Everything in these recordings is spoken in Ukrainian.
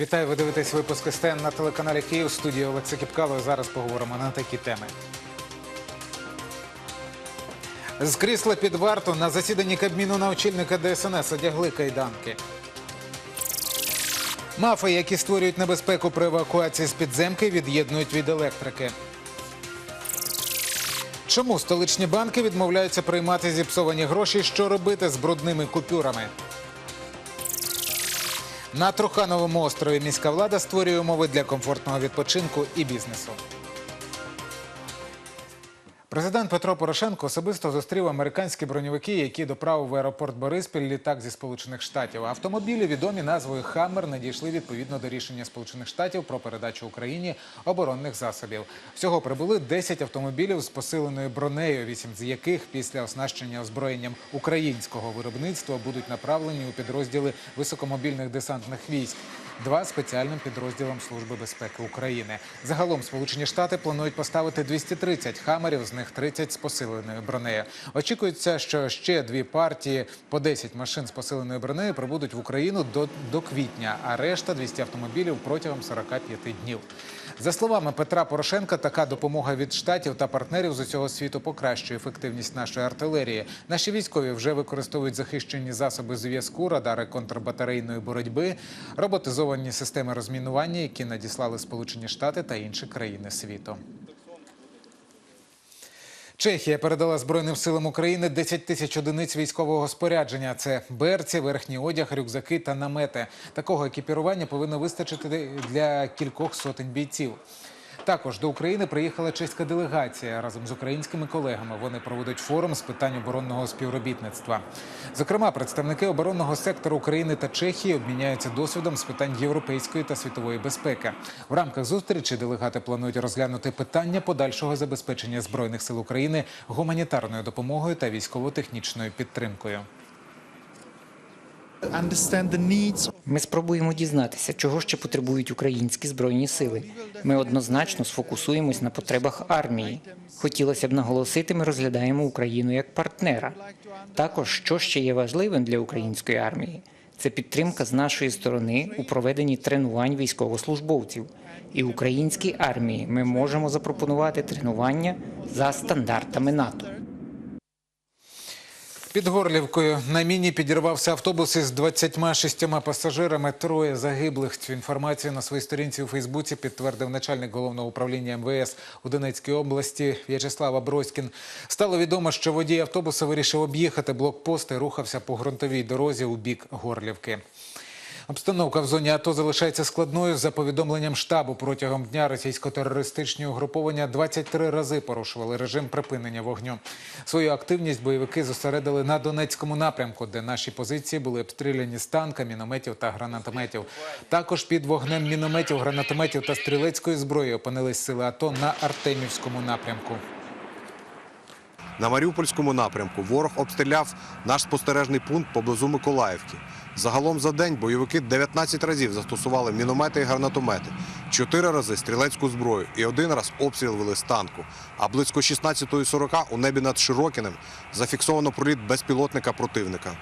Вітаю, ви дивитесь випуск СТН на телеканалі Київ. Студія Олекса Кіпкало. Зараз поговоримо на такі теми. З крісла під варту на засіданні Кабміну на очільника ДСНС одягли кайданки. Мафи, які створюють небезпеку при евакуації з підземки, від'єднують від електрики. Чому столичні банки відмовляються приймати зіпсовані гроші? Що робити з брудними купюрами? На Трухановому острові міська влада створює умови для комфортного відпочинку і бізнесу. Президент Петро Порошенко особисто зустрів американські броньовики, які доправив в аеропорт Бориспіль літак зі Сполучених Штатів. Автомобілі, відомі назвою Хаммер, надійшли відповідно до рішення Сполучених Штатів про передачу Україні оборонних засобів. Всього прибули 10 автомобілів з посиленою бронею, 8 з яких після оснащення озброєнням українського виробництва будуть направлені у підрозділи високомобільних десантних військ. Два спеціальним підрозділам Служби безпеки України. Загалом Сполучені Штати планують поставити 230 хамерів, з них 30 з посиленою бронею. Очікується, що ще дві партії по 10 машин з посиленою бронею прибудуть в Україну до, до квітня, а решта 200 автомобілів протягом 45 днів. За словами Петра Порошенка, така допомога від штатів та партнерів з усього світу покращує ефективність нашої артилерії. Наші військові вже використовують захищені засоби зв'язку, радари контрбатарейної боротьби, роботизовані системи розмінування, які надіслали Сполучені Штати та інші країни світу. Чехія передала Збройним силам України 10 тисяч одиниць військового спорядження. Це берці, верхній одяг, рюкзаки та намети. Такого екіпірування повинно вистачити для кількох сотень бійців. Також до України приїхала чеська делегація разом з українськими колегами. Вони проводять форум з питань оборонного співробітництва. Зокрема, представники оборонного сектору України та Чехії обміняються досвідом з питань європейської та світової безпеки. В рамках зустрічі делегати планують розглянути питання подальшого забезпечення збройних сил України гуманітарною допомогою та військово-технічною підтримкою. Ми спробуємо дізнатися, чого ще потребують українські збройні сили. Ми однозначно сфокусуємось на потребах армії. Хотілося б наголосити, ми розглядаємо Україну як партнера. Також, що ще є важливим для української армії, це підтримка з нашої сторони у проведенні тренувань військовослужбовців. І українській армії ми можемо запропонувати тренування за стандартами НАТО. Під Горлівкою на міні підірвався автобус із 26 пасажирами. Троє загиблих. Цю інформацію на своїй сторінці у Фейсбуці підтвердив начальник головного управління МВС у Донецькій області В'ячеслав Аброськін. Стало відомо, що водій автобуса вирішив об'їхати блокпост і рухався по ґрунтовій дорозі у бік Горлівки. Обстановка в зоні АТО залишається складною. За повідомленням штабу протягом дня російсько-терористичні угруповання 23 рази порушували режим припинення вогню. Свою активність бойовики зосередили на Донецькому напрямку, де наші позиції були обстріляні з танка, мінометів та гранатометів. Також під вогнем мінометів, гранатометів та стрілецької зброї опинились сили АТО на Артемівському напрямку. На Маріупольському напрямку ворог обстріляв наш спостережний пункт поблизу Миколаївки. Загалом за день бойовики 19 разів застосували міномети і гранатомети, 4 рази стрілецьку зброю і один раз обстріл вели з танку. А близько 16.40 у небі над Широкіним зафіксовано проліт безпілотника противника.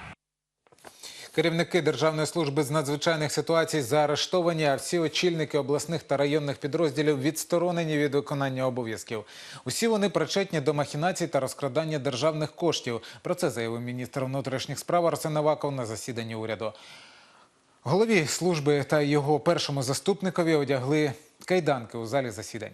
Керівники Державної служби з надзвичайних ситуацій заарештовані, а всі очільники обласних та районних підрозділів відсторонені від виконання обов'язків. Усі вони причетні до махінацій та розкрадання державних коштів. Про це заявив міністр внутрішніх справ Арсен Аваков на засіданні уряду. Голові служби та його першому заступникові одягли кайданки у залі засідань.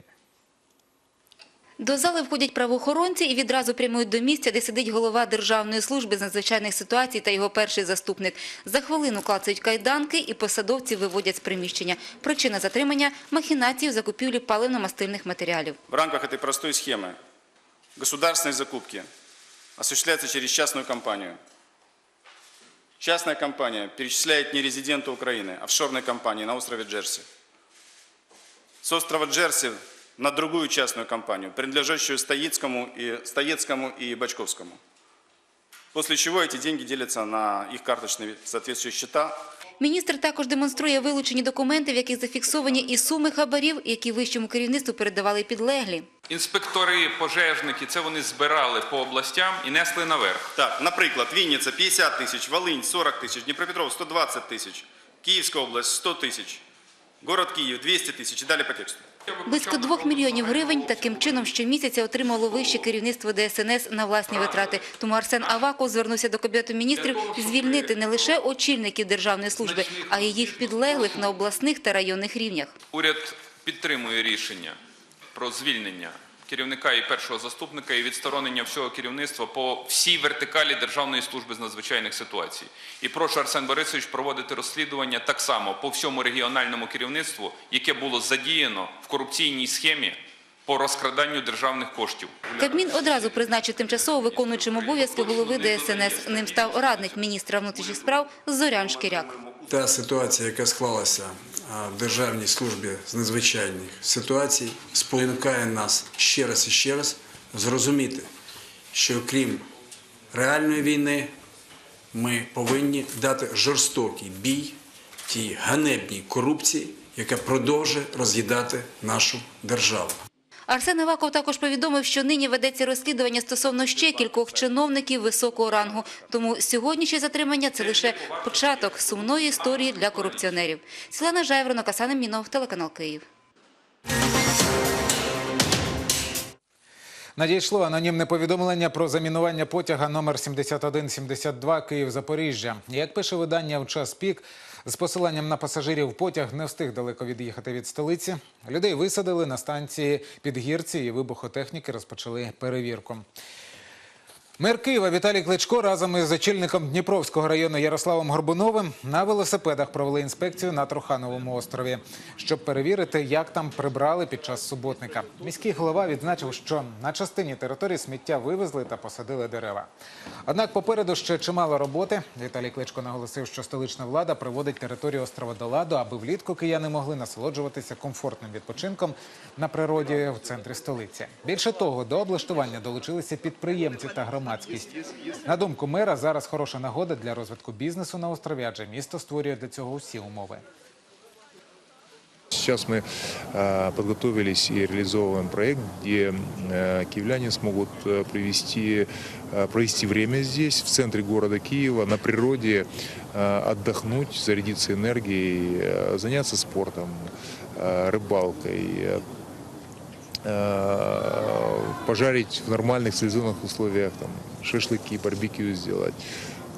До зали входять правоохоронці і відразу прямують до місця, де сидить голова Державної служби з надзвичайних ситуацій та його перший заступник. За хвилину клацають кайданки і посадовці виводять з приміщення. Причина затримання – махінації в закупівлі паливно-мастильних матеріалів. В рамках этой простой схемы государственные закупки осуществляются через частную компанию. Частная компания перечисляет не резиденту Украины, а офшорной компании на острове Джерси. С острова Джерси на другую частную компанию, принадлежащую Стоицкому и, Стоецкому и Бачковскому. После чего эти деньги делятся на их карточные соответствующие счета, Міністр також демонструє вилучені документи, в яких зафіксовані і суми хабарів, які вищому керівництву передавали підлеглі. Інспектори, пожежники, це вони збирали по областям і несли наверх. Так, наприклад, Вінниця 50 тисяч, Волинь 40 тисяч, Дніпропетров 120 тисяч, Київська область 100 тисяч. Город Киев 200 тысяч. И далее по тексту. Близько двох мільйонів гривень таким чином щомісяця отримало вище керівництво ДСНС на власні витрати. Тому Арсен Аваков звернувся до Кабінету міністрів звільнити не лише очільників державної служби, а й їх підлеглих на обласних та районних рівнях. Уряд підтримує рішення про звільнення керівника і першого заступника і відсторонення всього керівництва по всій вертикалі Державної служби з надзвичайних ситуацій. І прошу Арсен Борисович проводити розслідування так само по всьому регіональному керівництву, яке було задіяно в корупційній схемі по розкраданню державних коштів. Кабмін одразу призначив тимчасово виконуючим обов'язки голови ДСНС. Ним став радник міністра внутрішніх справ Зорян Шкіряк. Та ситуація, яка склалася в Державній службі з надзвичайних ситуацій, спонукає нас ще раз і ще раз зрозуміти, що крім реальної війни, ми повинні дати жорстокий бій тій ганебній корупції, яка продовжує роз'їдати нашу державу. Арсен Аваков також повідомив, що нині ведеться розслідування стосовно ще кількох чиновників високого рангу. Тому сьогоднішнє затримання – це лише початок сумної історії для корупціонерів. Світлана Жайворонок, Оксана Мінов, телеканал Київ. Надійшло анонімне повідомлення про замінування потяга номер 7172 Київ-Запоріжжя. Як пише видання в час пік, з посиланням на пасажирів потяг не встиг далеко від'їхати від столиці. Людей висадили на станції Підгірці і вибухотехніки розпочали перевірку. Мер Києва Віталій Кличко разом із очільником Дніпровського району Ярославом Горбуновим на велосипедах провели інспекцію на Трухановому острові, щоб перевірити, як там прибрали під час суботника. Міський голова відзначив, що на частині території сміття вивезли та посадили дерева. Однак попереду ще чимало роботи. Віталій Кличко наголосив, що столична влада приводить територію острова до ладу, аби влітку кияни могли насолоджуватися комфортним відпочинком на природі в центрі столиці. Більше того, до облаштування долучилися підприємці та громадськість. На думку мера, зараз хороша нагода для розвитку бізнесу на острові, адже місто створює для цього усі умови. Сейчас мы э, подготовились и реализовываем проект, где э, киевляне смогут э, привести, э, провести время здесь, в центре города Киева, на природе, э, отдохнуть, зарядиться энергией, э, заняться спортом, э, рыбалкой, э, пожарить в нормальных цивилизованных условиях, там, шашлыки, барбекю сделать.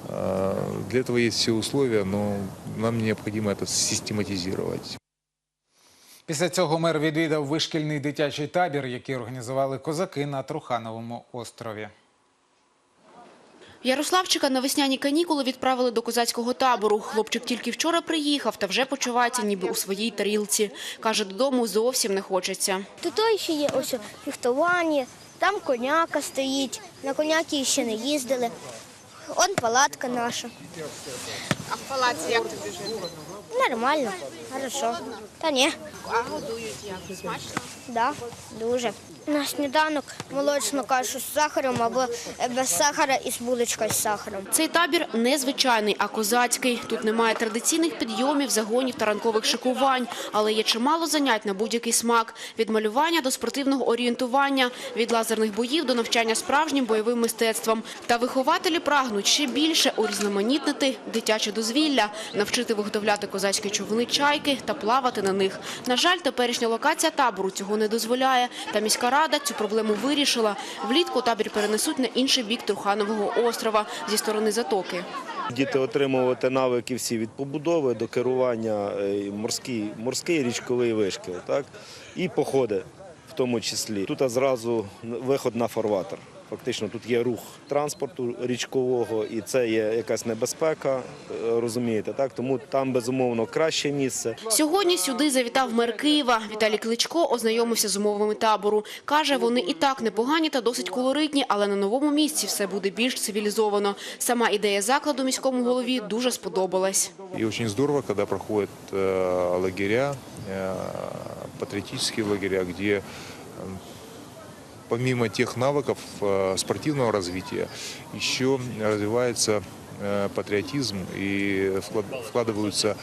Э, Для этого есть все условия, но нам необходимо это систематизировать. Після цього мер відвідав вишкільний дитячий табір, який організували козаки на Трухановому острові. Ярославчика на весняні канікули відправили до козацького табору. Хлопчик тільки вчора приїхав та вже почувається ніби у своїй тарілці. Каже, додому зовсім не хочеться. Тут ще є ось фіхтування, там коняка стоїть, на коняки ще не їздили. Он палатка наша. А в палаці як тобі жити? Нормально, хорошо. Та ні, А годують як? Смачно? да, дуже. На сніданок молочну кашу з сахаром або е, без сахара і з булочкою з сахаром. Цей табір не звичайний, а козацький. Тут немає традиційних підйомів, загонів та ранкових шикувань, але є чимало занять на будь-який смак – від малювання до спортивного орієнтування, від лазерних боїв до навчання справжнім бойовим мистецтвом. Та вихователі прагнуть ще більше урізноманітнити дитяче дозвілля, навчити виготовляти козацькі човни чайки та плавати на них. На жаль, теперішня локація табору цього не дозволяє. Та міська рада цю проблему вирішила. Влітку табір перенесуть на інший бік Труханового острова зі сторони затоки. Діти отримувати навики всі від побудови до керування е, морський, морський річковий вишкіл, так? і походи в тому числі. Тут зразу виход на фарватер. Фактично тут є рух транспорту річкового, і це є якась небезпека, е, розумієте, так? Тому там безумовно краще місце. Сьогодні сюди завітав мер Києва. Віталій Кличко ознайомився з умовами табору. Каже, вони і так непогані та досить колоритні, але на новому місці все буде більш цивілізовано. Сама ідея закладу міському голові дуже сподобалась. И очень здорово, когда проходят э, лагеря, э, патриотические лагеря, где э, помимо тех навыков э, спортивного развития еще развивается э, патриотизм и вклад- вкладываются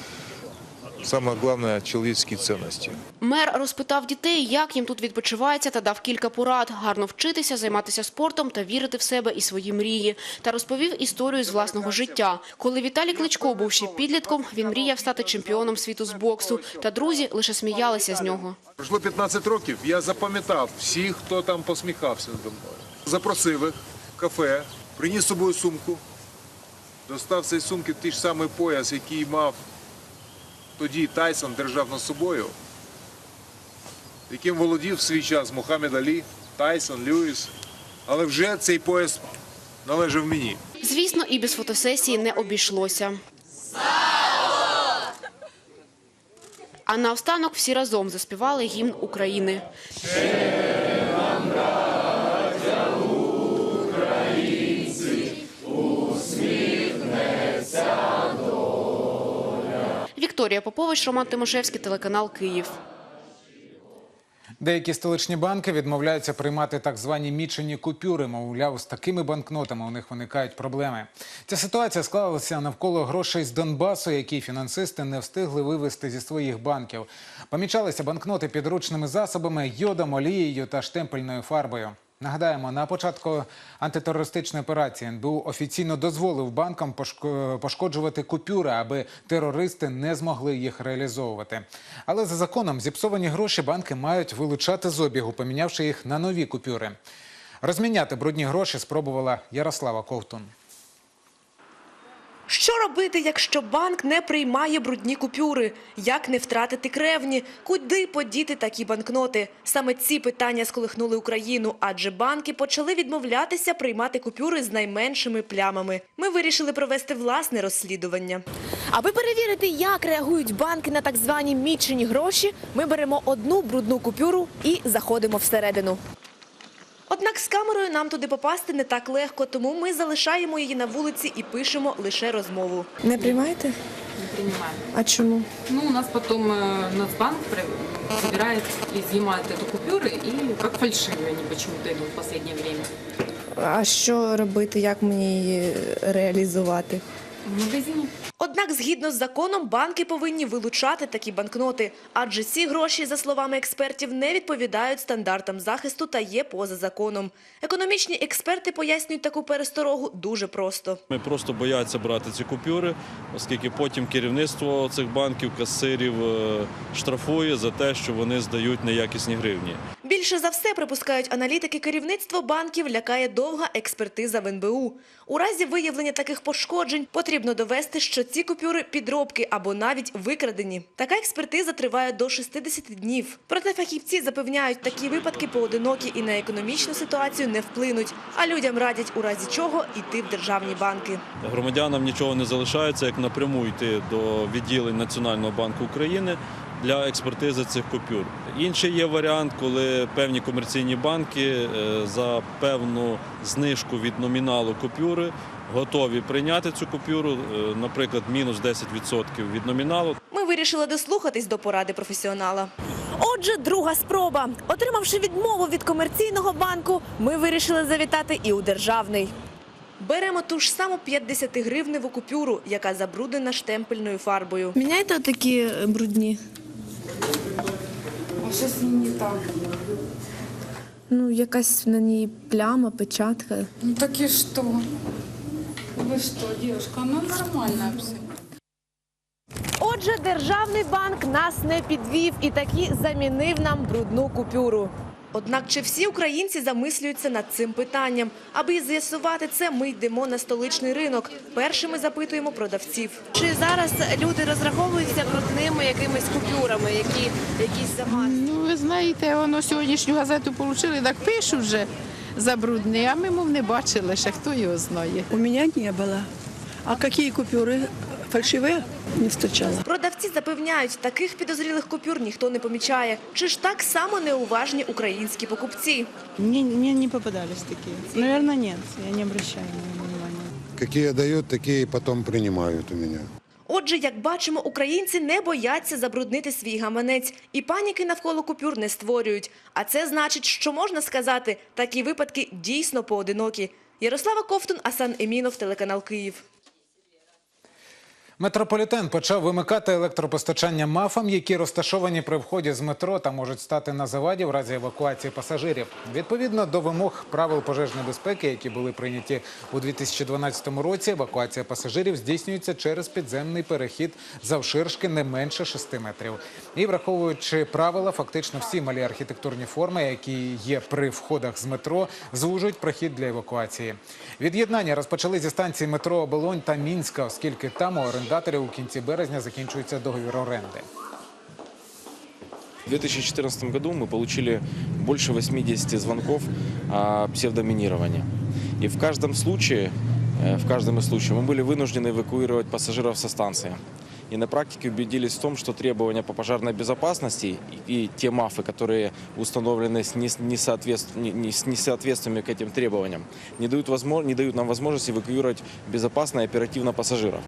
самое главное – человеческие ценности. Мер розпитав дітей, як їм тут відпочивається, та дав кілька порад – гарно вчитися, займатися спортом та вірити в себе і свої мрії. Та розповів історію з власного життя. Коли Віталій Кличко був ще підлітком, він мріяв стати чемпіоном світу з боксу. Та друзі лише сміялися з нього. Пройшло 15 років, я запам'ятав всіх, хто там посміхався надо мною. Запросив їх в кафе, приніс з собою сумку, достав з цієї сумки той ж самий пояс, який мав тоді Тайсон, держав над собою, яким володів в свій час Мухаммед Алі, Тайсон, Льюіс. Але вже цей пояс належав мені. Звісно, і без фотосесії не обійшлося. А наостанок всі разом заспівали гімн України. Вікторія Попович, Роман Тимошевський, телеканал Київ. Деякі столичні банки відмовляються приймати так звані мічені купюри. Мовляв, з такими банкнотами у них виникають проблеми. Ця ситуація склалася навколо грошей з Донбасу, які фінансисти не встигли вивести зі своїх банків. Помічалися банкноти підручними засобами, йодом, олією та штемпельною фарбою. Нагадаємо, на початку антитерористичної операції НБУ офіційно дозволив банкам пошкоджувати купюри, аби терористи не змогли їх реалізовувати. Але за законом зіпсовані гроші банки мають вилучати з обігу, помінявши їх на нові купюри. Розміняти брудні гроші спробувала Ярослава Ковтун. Що робити, якщо банк не приймає брудні купюри? Як не втратити кревні? Куди подіти такі банкноти? Саме ці питання сколихнули Україну, адже банки почали відмовлятися приймати купюри з найменшими плямами. Ми вирішили провести власне розслідування. Аби перевірити, як реагують банки на так звані мічені гроші, ми беремо одну брудну купюру і заходимо всередину. Однак з камерою нам туди попасти не так легко, тому ми залишаємо її на вулиці і пишемо лише розмову. Не приймаєте? Не принимаем. А чому? Ну, у нас потом э, Нацбанк при- забирает, изъимает эту купюры и как фальшивые они почему-то идут в последнее время. А що робити, як мені її реалізувати? В магазине. Однак, згідно з законом, банки повинні вилучати такі банкноти, адже ці гроші, за словами експертів, не відповідають стандартам захисту та є поза законом. Економічні експерти пояснюють таку пересторогу дуже просто. Ми просто бояться брати ці купюри, оскільки потім керівництво цих банків, касирів е, штрафує за те, що вони здають неякісні гривні. Більше за все, припускають аналітики, керівництво банків лякає довга експертиза в НБУ. У разі виявлення таких пошкоджень потрібно довести, що ці купюри – підробки або навіть викрадені. Така експертиза триває до 60 днів. Проте фахівці запевняють, такі випадки поодинокі і на економічну ситуацію не вплинуть, а людям радять у разі чого йти в державні банки. Громадянам нічого не залишається, як напряму йти до відділень Національного банку України для експертизи цих купюр. Інший є варіант, коли певні комерційні банки е, за певну знижку від номіналу купюри готові прийняти цю купюру, е, наприклад, мінус 10% від номіналу. Ми вирішили дослухатись до поради професіонала. Отже, друга спроба. Отримавши відмову від комерційного банку, ми вирішили завітати і у державний. Беремо ту ж саму 50-гривневу купюру, яка забруднена штемпельною фарбою. Міняйте такі брудні. А ним не так? Ну, якась на ній пляма, печатка. Ну так и что? Вы что, девушка, она нормальная абсолютно. Отже, державний банк нас не підвів і таки замінив нам брудну купюру. Однак чи всі українці замислюються над цим питанням? Аби з'ясувати це, ми йдемо на столичний ринок. Першими запитуємо продавців. Чи зараз люди розраховуються брудними якимись купюрами, які якісь замазки? Ну, ви знаєте, воно сьогоднішню газету отримали, так пишуть вже забрудне, а ми, мов, не бачили ще, хто його знає. У меня не было. А какие купюры? Фальшивые? Не встречала. Продавці запевняють, таких підозрілих купюр ніхто не помічає. Чи ж так само неуважні українські покупці? Мне, мне не попадались такие. Наверное, нет. Я не обращаю на него внимания. Какие дают, такие потом принимают у меня. Отже, як бачимо, українці не бояться забруднити свій гаманець і паніки навколо купюр не створюють. А це значить, що можна сказати, такі випадки дійсно поодинокі. Ярослава Ковтун, Асан Емінов, телеканал Київ. Метрополітен почав вимикати електропостачання мафам, які розташовані при вході з метро та можуть стати на заваді в разі евакуації пасажирів. Відповідно до вимог правил пожежної безпеки, які були прийняті у 2012 році, евакуація пасажирів здійснюється через підземний перехід завширшки не менше 6 метрів. І враховуючи правила, фактично всі малі архітектурні форми, які є при входах з метро, звужують прохід для евакуації. Від'єднання розпочали зі станції метро Оболонь та Мінська, оскільки там у орендаторів у кінці березня закінчується договір оренди. В 2014 году мы получили больше 80 звонков о псевдоминировании. И в каждом случае, э, в каждом из случаев мы были вынуждены эвакуировать пассажиров со станции. И на практике убедились в том, что требования по пожарной безопасности и- и те мафы, которые установлены с нес- несоответств- не- не- с несоответствиями к этим требованиям, не дают, возможно, не дают нам возможности эвакуировать безопасно и оперативно пассажиров.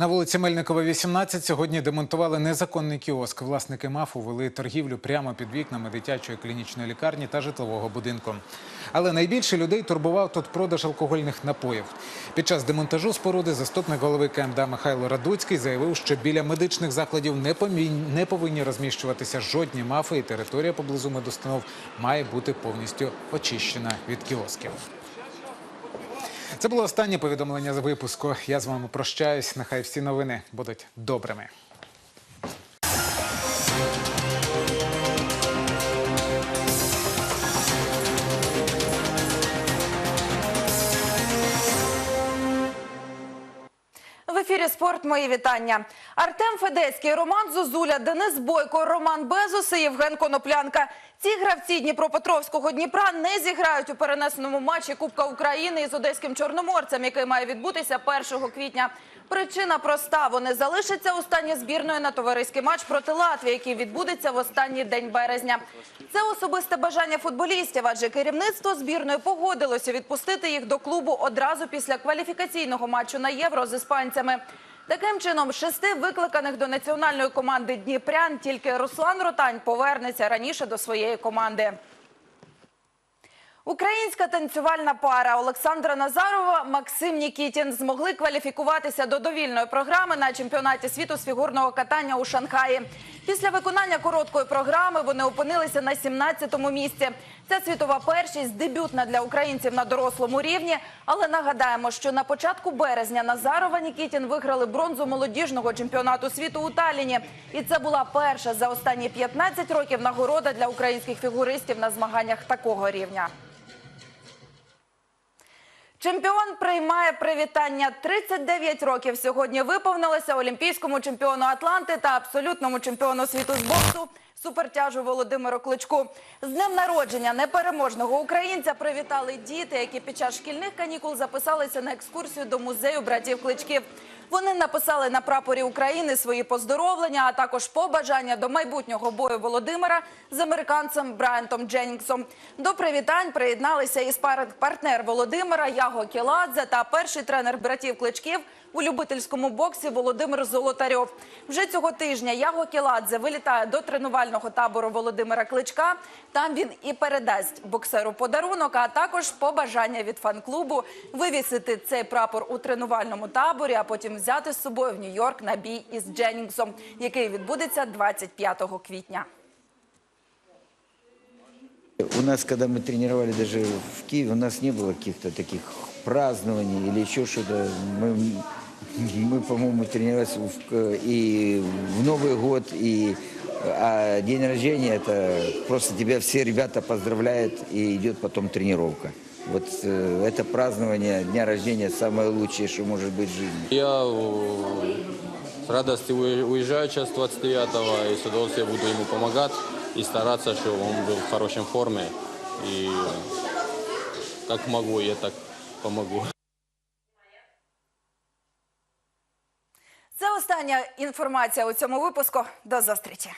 На вулиці Мельникова, 18 сьогодні демонтували незаконний кіоск. Власники МАФу вели торгівлю прямо під вікнами дитячої клінічної лікарні та житлового будинку. Але найбільше людей турбував тут продаж алкогольних напоїв. Під час демонтажу споруди заступник голови КМДА Михайло Радуцький заявив, що біля медичних закладів не помі- не повинні розміщуватися жодні мафи, і територія поблизу медустанов має бути повністю очищена від кіосків. Це було останнє повідомлення з випуску. Я з вами прощаюсь. Нехай всі новини будуть добрими. В ефірі спорт. Мої вітання. Артем Федецький, Роман Зозуля, Денис Бойко, Роман Безус і Євген Коноплянка. Ці гравці Дніпропетровського Дніпра не зіграють у перенесеному матчі Кубка України із одеським чорноморцем, який має відбутися 1 квітня. Причина проста: вони залишаться у стані збірної на товариський матч проти Латвії, який відбудеться в останній день березня. Це особисте бажання футболістів, адже керівництво збірної погодилося відпустити їх до клубу одразу після кваліфікаційного матчу на євро з іспанцями. Таким чином, шести викликаних до національної команди Дніпрян тільки Руслан Ротань повернеться раніше до своєї команди. Українська танцювальна пара Олександра Назарова Максим Нікітін змогли кваліфікуватися до довільної програми на чемпіонаті світу з фігурного катання у Шанхаї. Після виконання короткої програми вони опинилися на 17-му місці. Ця світова першість дебютна для українців на дорослому рівні. Але нагадаємо, що на початку березня Назарова Нікітін виграли бронзу молодіжного чемпіонату світу у Талліні. І це була перша за останні 15 років нагорода для українських фігуристів на змаганнях такого рівня. Чемпіон приймає привітання. 39 років сьогодні виповнилося олімпійському чемпіону Атланти та абсолютному чемпіону світу з боксу супертяжу Володимиру Кличку. З днем народження непереможного українця привітали діти, які під час шкільних канікул записалися на екскурсію до музею братів Кличків. Вони написали на прапорі України свої поздоровлення, а також побажання до майбутнього бою Володимира з американцем Брайантом Дженнінгсом. До привітань приєдналися і спарринг-партнер Володимира Яго Кіладзе та перший тренер братів Кличків у любительському боксі Володимир Золотарьов. Вже цього тижня Яго Кіладзе вилітає до тренувального табору Володимира Кличка. Там він і передасть боксеру подарунок, а також побажання від фан-клубу вивісити цей прапор у тренувальному таборі, а потім взяти з собою в Нью-Йорк на бій із Дженнінгсом, який відбудеться 25 квітня. У нас, когда мы тренировали даже в Киеве, у нас не было каких-то таких празднований или еще что-то. Мы, мы по-моему, тренировались в- и в Новый год, и а день рождения это просто тебя все ребята поздравляют, и идет потом тренировка. Вот э, это празднование дня рождения самое лучшее, что может быть в жизни. Я э, с радостью уе- уезжаю сейчас 29-го и с удовольствием буду ему помогать и стараться, чтобы он был в хорошей форме. И как могу, я так помогу. Це остання інформація у цьому випуску. До зустрічі.